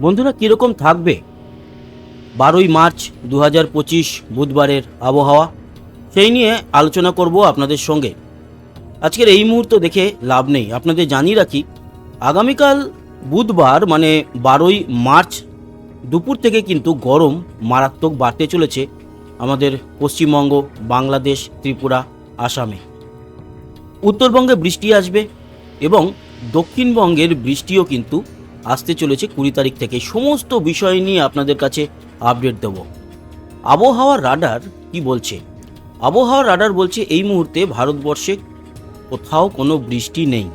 বন্ধুরা, কীরকম থাকবে? বারোই মার্চ দু হাজার পঁচিশ, বুধবারের আবহাওয়া। সেই নিয়ে আলোচনা করব আপনাদের সঙ্গে। আজকের এই মুহূর্ত দেখে লাভ নেই। আপনাদের জানিয়ে রাখি, আগামীকাল বুধবার মানে বারোই মার্চ দুপুর থেকে কিন্তু গরম মারাত্মক বাড়তে চলেছে আমাদের পশ্চিমবঙ্গ, বাংলাদেশ, ত্রিপুরা, আসামে। উত্তরবঙ্গে বৃষ্টি আসবে এবং দক্ষিণবঙ্গের বৃষ্টিও কিন্তু আসতে চলেছে কুড়ি তারিখ থেকে। সমস্ত বিষয় নিয়ে আপনাদের কাছে আপডেট দেব। আবহাওয়ার রাডার কি বলছে? আবহাওয়ার রাডার বলছে, এই মুহূর্তে ভারতবর্ষে কোথাও কোনো বৃষ্টি নেই।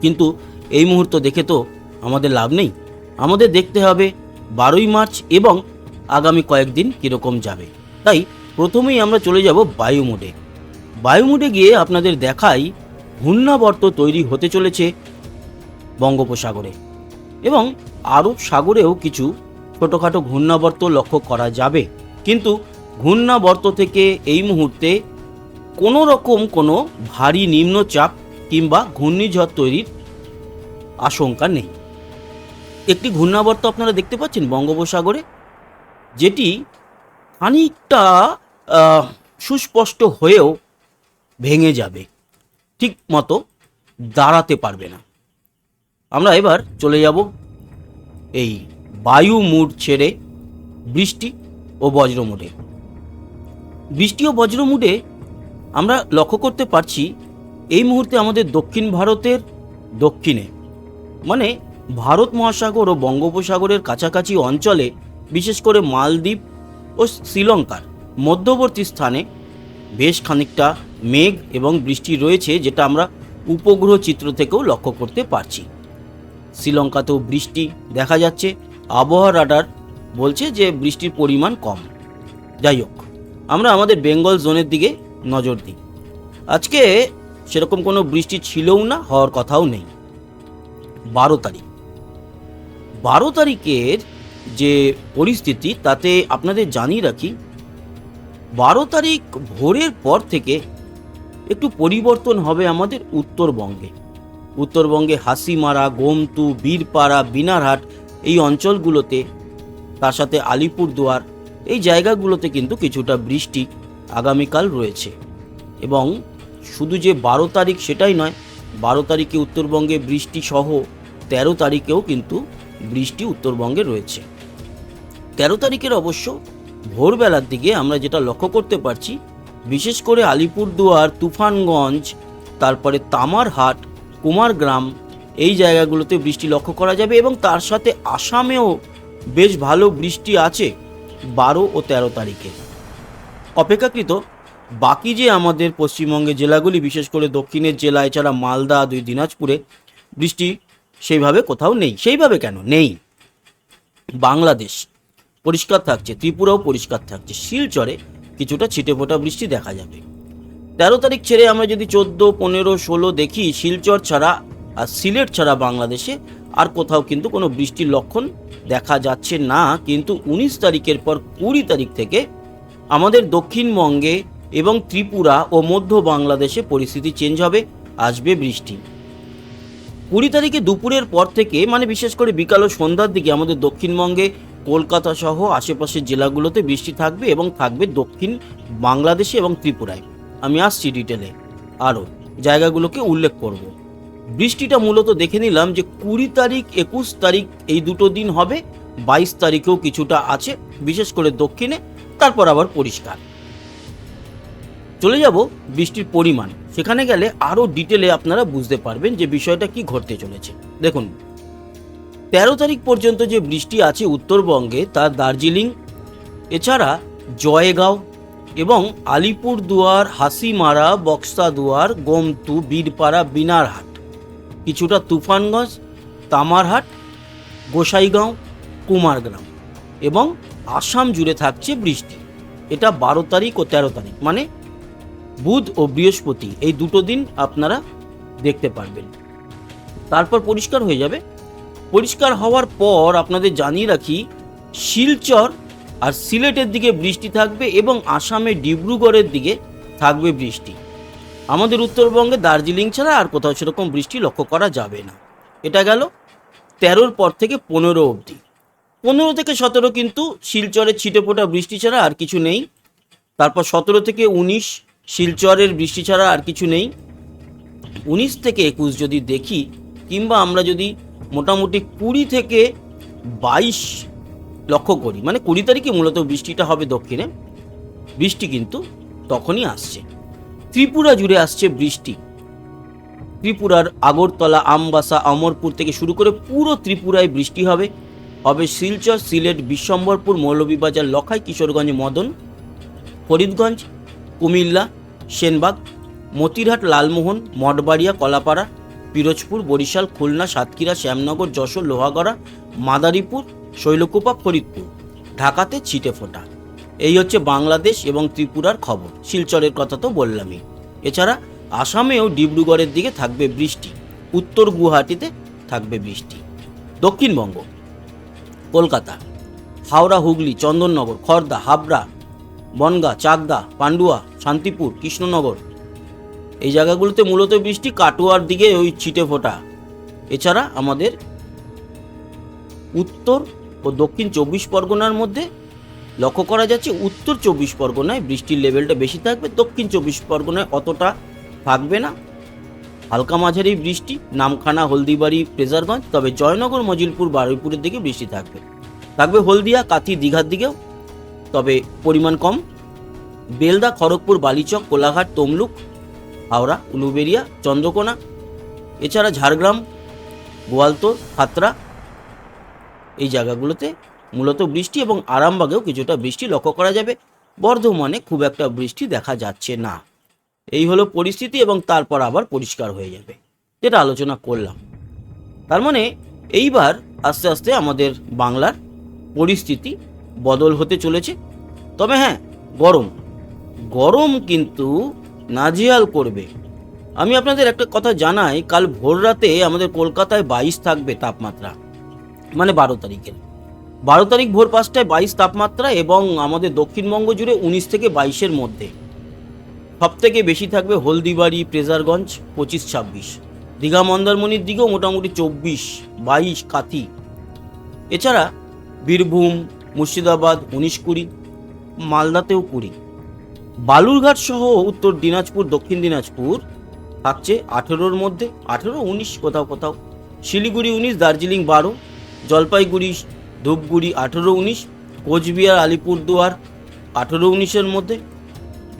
কিন্তু এই মুহূর্ত দেখে তো আমাদের লাভ নেই। আমাদের দেখতে হবে বারোই মার্চ এবং আগামী কয়েকদিন কীরকম যাবে। তাই প্রথমেই আমরা চলে যাব বায়ু মোডে। বায়ু মোডে গিয়ে আপনাদের দেখাই ঘূর্ণাবর্ত তৈরি হতে চলেছে বঙ্গোপসাগরে। এবং আরব সাগরেও কিছু ছোটোখাটো ঘূর্ণাবর্ত লক্ষ্য করা যাবে। কিন্তু ঘূর্ণাবর্ত থেকে এই মুহূর্তে কোনো রকম কোনো ভারী নিম্নচাপ কিংবা ঘূর্ণিঝড় তৈরির আশঙ্কা নেই। একটি ঘূর্ণাবর্ত আপনারা দেখতে পাচ্ছেন বঙ্গোপসাগরে, যেটি খানিকটা সুস্পষ্ট হয়েও ভেঙে যাবে ঠিক মতো দাঁড়াতে পারবে না। আমরা এবার চলে যাব এই বায়ু মুড ছেড়ে বৃষ্টি ও বজ্র মুডে। বৃষ্টি ও বজ্র মুডে আমরা লক্ষ্য করতে পারছি এই মুহূর্তে আমাদের দক্ষিণ ভারতের দক্ষিণে মানে ভারত মহাসাগর ও বঙ্গোপসাগরের কাছাকাছি অঞ্চলে, বিশেষ করে মালদ্বীপ ও শ্রীলঙ্কার মধ্যবর্তী স্থানে বেশ খানিকটা মেঘ এবং বৃষ্টি রয়েছে, যেটা আমরা উপগ্রহ চিত্র থেকেও লক্ষ্য করতে পারছি। শ্রীলঙ্কাতেও বৃষ্টি দেখা যাচ্ছে। আবহাওয়া রাডার বলছে যে বৃষ্টির পরিমাণ কম। যাই হোক, আমরা আমাদের বেঙ্গল জোনের দিকে নজর দিই। আজকে সেরকম কোনো বৃষ্টি ছিলও না, হওয়ার কথাও নেই। বারো তারিখ। বারো তারিখের যে পরিস্থিতি, তাতে আপনাদের জানিয়ে রাখি, বারো তারিখ ভোরের পর থেকে একটু পরিবর্তন হবে আমাদের উত্তরবঙ্গে। উত্তরবঙ্গে হাসিমারা, গোমতু, বীরপাড়া বিনারহাট এই অঞ্চলগুলোতে, তার সাথে আলিপুরদুয়ার, এই জায়গাগুলোতে কিন্তু কিছুটা বৃষ্টি আগামীকাল রয়েছে। এবং শুধু যে বারো তারিখ সেটাই নয়, বারো তারিখে উত্তরবঙ্গে বৃষ্টি সহ তেরো তারিখেও কিন্তু বৃষ্টি উত্তরবঙ্গে রয়েছে। তেরো তারিখের অবশ্য ভোরবেলার দিকে আমরা যেটা লক্ষ্য করতে পারছি, বিশেষ করে আলিপুরদুয়ার, তুফানগঞ্জ, তারপরে তামারহাট কুমারগ্রাম এই জায়গাগুলোতে বৃষ্টি লক্ষ্য করা যাবে এবং তার সাথে আসামেও বেশ ভালো বৃষ্টি আছে বারো ও তেরো তারিখে। অপেক্ষাকৃত বাকি যে আমাদের পশ্চিমবঙ্গের জেলাগুলি, বিশেষ করে দক্ষিণের জেলা, এছাড়া মালদা, দুই দিনাজপুরে বৃষ্টি সেইভাবে কোথাও নেই। সেইভাবে কেন? নেই। বাংলাদেশ পরিষ্কার থাকছে, ত্রিপুরাও পরিষ্কার থাকছে, শিলচরে কিছুটা ছিটে ফোটা বৃষ্টি দেখা যাবে। তেরো তারিখ ছেড়ে আমরা যদি চোদ্দ, পনেরো, ষোলো দেখি, শিলচর ছাড়া আর সিলেট ছাড়া বাংলাদেশে আর কোথাও কিন্তু কোনো বৃষ্টির লক্ষণ দেখা যাচ্ছে না। কিন্তু উনিশ তারিখের পর কুড়ি তারিখ থেকে আমাদের দক্ষিণবঙ্গে এবং ত্রিপুরা ও মধ্য বাংলাদেশে পরিস্থিতি চেঞ্জ হবে, আসবে বৃষ্টি। কুড়ি তারিখে দুপুরের পর থেকে মানে বিশেষ করে বিকাল ও সন্ধ্যার দিকে আমাদের দক্ষিণবঙ্গে, কলকাতা সহ আশেপাশের জেলাগুলোতে বৃষ্টি থাকবে এবং থাকবে দক্ষিণ বাংলাদেশে এবং ত্রিপুরায়। আমি আসছি ডিটেলে আরও জায়গাগুলোকে উল্লেখ করব। বৃষ্টিটা মূলত দেখে নিলাম যে কুড়ি তারিখ, একুশ তারিখ এই দুটো দিন হবে, বাইশ তারিখেও কিছুটা আছে, বিশেষ করে দক্ষিণে, তারপর আবার পরিষ্কার। চলে যাব বৃষ্টির পরিমাণ। সেখানে গেলে আরও ডিটেলে আপনারা বুঝতে পারবেন যে বিষয়টা কি ঘটতে চলেছে। দেখুন, তেরো তারিখ পর্যন্ত যে বৃষ্টি আছে উত্তরবঙ্গে, তা দার্জিলিং, এছাড়া জয়গাঁও এবং আলিপুরদুয়ার, হাসিমারা, বক্সাদুয়ার, গোমতু, বীরপাড়া, বিনারহাট। কিছুটা তুফানগঞ্জ, তামারহাট, গোসাইগাঁও, কুমারগ্রাম এবং আসাম জুড়ে থাকছে বৃষ্টি। এটা বারো তারিখ ও তেরো তারিখ মানে বুধ ও বৃহস্পতি। এই দুটো দিন আপনারা দেখতে পারবেন। তারপর পরিষ্কার হয়ে যাবে। পরিষ্কার হওয়ার পর আপনাদের জানিয়ে রাখি, শিলচর আর সিলেটের দিকে বৃষ্টি থাকবে এবং আসামে ডিব্রুগড়ের দিকে থাকবে বৃষ্টি। আমাদের উত্তরবঙ্গে দার্জিলিং ছাড়া আর কোথাও সেরকম বৃষ্টি লক্ষ্য করা যাবে না। এটা গেল তেরোর পর থেকে পনেরো অবধি। পনেরো থেকে সতেরো কিন্তু শিলচরের ছিটে ফোটা বৃষ্টি ছাড়া আর কিছু নেই। তারপর সতেরো থেকে উনিশ শিলচরের বৃষ্টি ছাড়া আর কিছু নেই। উনিশ থেকে একুশ যদি দেখি কিংবা আমরা যদি মোটামুটি কুড়ি থেকে বাইশ লক্ষ্য করি। মানে কুড়ি তারিখে মূলত বৃষ্টিটা হবে দক্ষিণে। বৃষ্টি কিন্তু তখনই আসছে। ত্রিপুরা জুড়ে আসছে বৃষ্টি। ত্রিপুরার আগরতলা, আমবাসা, অমরপুর থেকে শুরু করে পুরো ত্রিপুরায় বৃষ্টি হবে। হবে শিলচর, সিলেট, বিশ্বম্বরপুর, মৌলভীবাজার, লখাই, কিশোরগঞ্জ, মদন, ফরিদগঞ্জ, কুমিল্লা, সেনবাগ, মতিরহাট, লালমোহন, মঠবাড়িয়া, কলাপাড়া পিরোজপুর, বরিশাল, খুলনা, সাতক্ষীরা, শ্যামনগর, যশোর, লোহাগড়া, মাদারীপুর, শৈলকুপা, ফরিদপুর। ঢাকাতে ছিটে ফোটা। এই হচ্ছে বাংলাদেশ এবং ত্রিপুরার খবর। শিলচরের কথা তো বললামই। এছাড়া আসামেও ডিব্রুগড়ের দিকে থাকবে বৃষ্টি। উত্তর গুয়াহাটিতে থাকবে বৃষ্টি। দক্ষিণবঙ্গ, কলকাতা, হাওড়া, হুগলি, চন্দননগর, খর্দা, হাবড়া, বনগা, চাকদা, পান্ডুয়া, শান্তিপুর, কৃষ্ণনগর এই জায়গাগুলোতে মূলত বৃষ্টি, কাটোয়ার দিকে ওই ছিটে ফোটা। এছাড়া আমাদের উত্তর ও দক্ষিণ চব্বিশ পরগনার মধ্যে লক্ষ্য করা যাচ্ছে, উত্তর চব্বিশ পরগনায় বৃষ্টির লেভেলটা বেশি থাকবে, দক্ষিণ চব্বিশ পরগনায় অতটা থাকবে না। হালকা মাঝারি বৃষ্টি, নামখানা, হলদিবাড়ি ফ্রেজারগঞ্জ তবে জয়নগর, মজিলপুর, বারুইপুরের দিকে বৃষ্টি থাকবে। থাকবে হলদিয়া, কাথি, দীঘার দিকেও, তবে পরিমাণ কম। বেলদা, খড়গপুর, বালিচক, কোলাঘাট, তমলুক হাওড়া, উলুবেরিয়া, চন্দ্রকোনা, এছাড়া ঝাড়গ্রাম, গোয়ালতোর খাতরা এই জায়গাগুলোতে মূলত বৃষ্টি এবং আরামবাগেও কিছুটা বৃষ্টি লক্ষ্য করা যাবে। বর্ধমানে খুব একটা বৃষ্টি দেখা যাচ্ছে না। এই হলো পরিস্থিতি এবং তারপর আবার পরিষ্কার হয়ে যাবে, যেটা আলোচনা করলাম। তার মানে এইবার আস্তে আস্তে আমাদের বাংলার পরিস্থিতি বদল হতে চলেছে। তবে হ্যাঁ গরম। গরম কিন্তু নাজিয়াল করবে। আমি আপনাদের একটা কথা জানাই, কাল ভোর রাতে আমাদের কলকাতায় বাইশ থাকবে তাপমাত্রা মানে বারো তারিখের। বারো তারিখ ভোর পাঁচটায় বাইশ তাপমাত্রা এবং আমাদের দক্ষিণবঙ্গ জুড়ে উনিশ থেকে বাইশের মধ্যে। সব থেকে বেশি থাকবে হলদিবাড়ি, প্রেজারগঞ্জ, পঁচিশ, ছাব্বিশ। দীঘা, মন্দারমণির দিকেও মোটামুটি চব্বিশ, বাইশ, কাথি। এছাড়া বীরভূম, মুর্শিদাবাদ, উনিশ, কুড়ি, মালদাতেও কুড়ি। বালুরঘাট সহ উত্তর দিনাজপুর, দক্ষিণ দিনাজপুর থাকছে আঠেরোর মধ্যে, আঠেরো, উনিশ কোথাও কোথাও। শিলিগুড়ি উনিশ, দার্জিলিং বারো, জলপাইগুড়ি, ধূপগুড়ি আঠেরো, উনিশ, কোচবিহার, আলিপুরদুয়ার আঠেরো, উনিশের মধ্যে।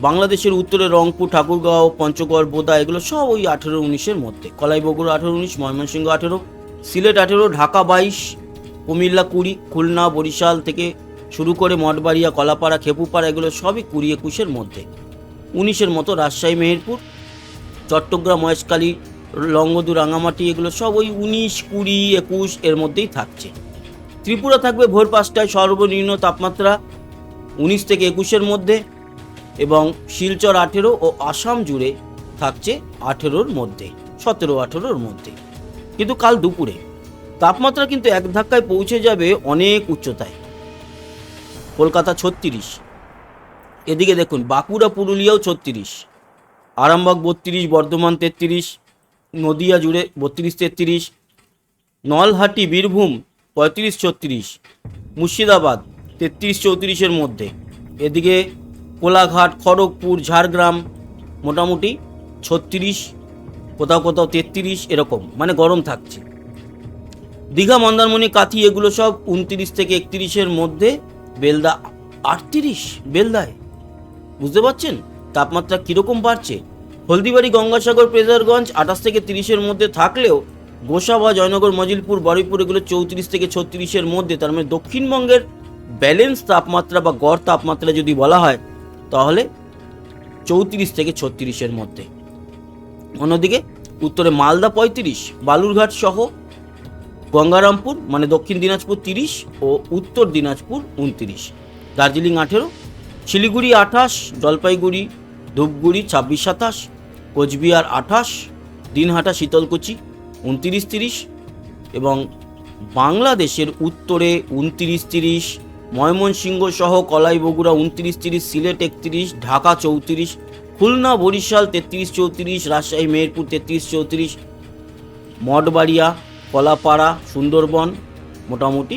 বাংলাদেশের উত্তরে রংপুর, ঠাকুরগাঁও, পঞ্চগড়, বোদা, এগুলো সব ওই আঠেরো, উনিশের মধ্যে। কলাই বগুড়া আঠেরো, উনিশ, ময়মনসিংহ আঠেরো, সিলেট আঠেরো, ঢাকা বাইশ, কুমিল্লা কুড়ি, খুলনা, বরিশাল থেকে শুরু করে মঠবাড়িয়া, কলাপাড়া, খেপুপাড়া এগুলো সবই কুড়ি একুশের মধ্যে। উনিশের মতো রাজশাহী, মেহেরপুর, চট্টগ্রাম, মহেশখালী লঙ্গদু রাঙামাটি এগুলো সব ওই উনিশ, কুড়ি, একুশ এর মধ্যেই থাকছে। ত্রিপুরা থাকবে ভোর পাঁচটায় সর্বনিম্ন তাপমাত্রা উনিশ থেকে একুশের মধ্যে এবং শিলচর আঠেরো ও আসাম জুড়ে থাকছে আঠেরোর মধ্যে, সতেরো, আঠেরোর মধ্যে। কিন্তু কাল দুপুরে তাপমাত্রা কিন্তু এক ধাক্কায় পৌঁছে যাবে অনেক উচ্চতায়। কলকাতা ছত্রিশ। এদিকে দেখুন, বাঁকুড়া, পুরুলিয়াও ছত্রিশ। আরামবাগ বত্রিশ, বর্ধমান তেত্রিশ, নদিয়া জুড়ে বত্রিশ, তেত্রিশ, নলহাটি, বীরভূম পঁয়ত্রিশ, ছত্রিশ, মুর্শিদাবাদ তেত্রিশ, চৌত্রিশের মধ্যে। এদিকে কোলাঘাট, খড়গপুর, ঝাড়গ্রাম মোটামুটি ছত্রিশ, কোথাও কোথাও তেত্রিশ এরকম মানে গরম থাকছে। দীঘা, মন্দারমণি, কাথি, এগুলো সব উনত্রিশ থেকে একত্রিশের মধ্যে বেলদা আটত্রিশ? বেলদায়। বুঝতে পারছেন? তাপমাত্রা কীরকম বাড়ছে? হলদিবাড়ি, গঙ্গাসাগর, প্রেজারগঞ্জ আঠাশ থেকে তিরিশের মধ্যে থাকলেও গোসাবা জয়নগর, মজিলপুর, বারুইপুর এগুলো চৌত্রিশ থেকে ছত্রিশের মধ্যে। তার মানে দক্ষিণবঙ্গের ব্যালেন্স তাপমাত্রা বা গড় তাপমাত্রা যদি বলা হয়, তাহলে চৌত্রিশ থেকে ছত্রিশের মধ্যে। অন্যদিকে উত্তরে মালদা পঁয়ত্রিশ, বালুরঘাট সহ গঙ্গারামপুর মানে দক্ষিণ দিনাজপুর তিরিশ ও উত্তর দিনাজপুর উনতিরিশ। দার্জিলিং আঠেরো, শিলিগুড়ি আঠাশ, জলপাইগুড়ি, ধূপগুড়ি ছাব্বিশ সাতাশ, কোচবিহার আঠাশ, দিনহাটা শীতলকুচি উনতিরিশ তিরিশ এবং বাংলাদেশের উত্তরে উনতিরিশ তিরিশ, ময়মনসিংহ সহ কলাই বগুড়া উনত্রিশ তিরিশ, সিলেট একত্রিশ, ঢাকা চৌত্রিশ, খুলনা, বরিশাল তেত্রিশ চৌত্রিশ, রাজশাহী, মেহেরপুর তেত্রিশ চৌত্রিশ, মঠবাড়িয়া কলাপাড়া, সুন্দরবন, মোটামুটি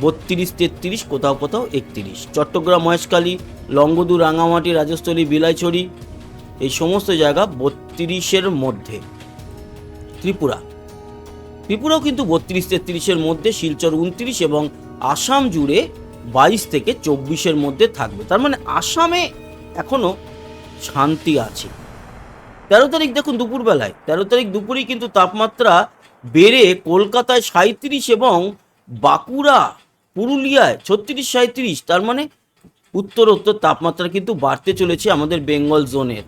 বত্রিশ, তেত্রিশ, কোথাও কোথাও একত্রিশ। চট্টগ্রাম, মহেশখালী লঙ্গদু রাঙামাটি রাজস্থলী, বিলাইছড়ি, এই সমস্ত জায়গা বত্রিশের মধ্যে। ত্রিপুরা। ত্রিপুরাও কিন্তু বত্রিশ, তেত্রিশের মধ্যে, শিলচর উনত্রিশ এবং আসাম জুড়ে বাইশ থেকে চব্বিশের মধ্যে থাকবে। তার মানে আসামে এখনও শান্তি আছে। তেরো তারিখ দেখুন দুপুরবেলায়। তেরো তারিখ দুপুরেই কিন্তু তাপমাত্রা বেড়ে কলকাতায় সাঁত্রিশ এবং বাঁকুড়া, পুরুলিয়ায় ছত্রিশ সাঁত্রিশ তার মানে উত্তর উত্তর তাপমাত্রা কিন্তু বাড়তে চলেছে আমাদের বেঙ্গল জোনের।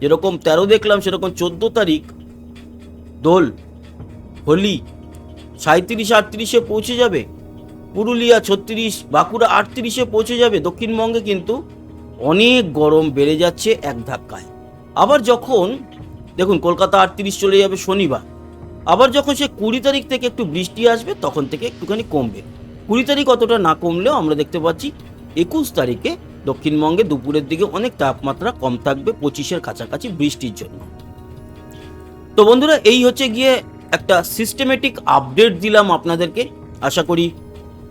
যেরকম তেরো দেখলাম, সেরকম চোদ্দ তারিখ। দোল, হোলি সাঁত্রিশ আটত্রিশে পৌঁছে যাবে। পুরুলিয়া ছত্রিশ, বাঁকুড়া আটত্রিশে পৌঁছে যাবে। দক্ষিণবঙ্গে কিন্তু অনেক গরম বেড়ে যাচ্ছে এক ধাক্কায়। আবার যখন, দেখুন, কলকাতা আটত্রিশ চলে যাবে শনিবার। আবার যখন সে কুড়ি তারিখ থেকে একটু বৃষ্টি আসবে, তখন থেকে একটুখানি কমবে। কুড়ি তারিখ অতটা না কমলেও আমরা দেখতে পাচ্ছি একুশ তারিখে দক্ষিণবঙ্গে দুপুরের দিকে অনেক তাপমাত্রা কম থাকবে পঁচিশের কাছাকাছি বৃষ্টির জন্য। তো বন্ধুরা, এই হচ্ছে গিয়ে একটা সিস্টেমেটিক আপডেট দিলাম আপনাদেরকে। আশা করি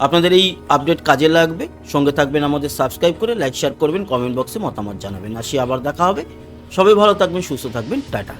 আপনাদের এই আপডেট কাজে লাগবে। সঙ্গে থাকবেন আমাদের সাবস্ক্রাইব করে লাইক শেয়ার করবেন কমেন্ট বক্সে মতামত জানাবেন। আসি, আবার দেখা হবে। সবাই ভালো থাকবেন, সুস্থ থাকবেন। টাটা।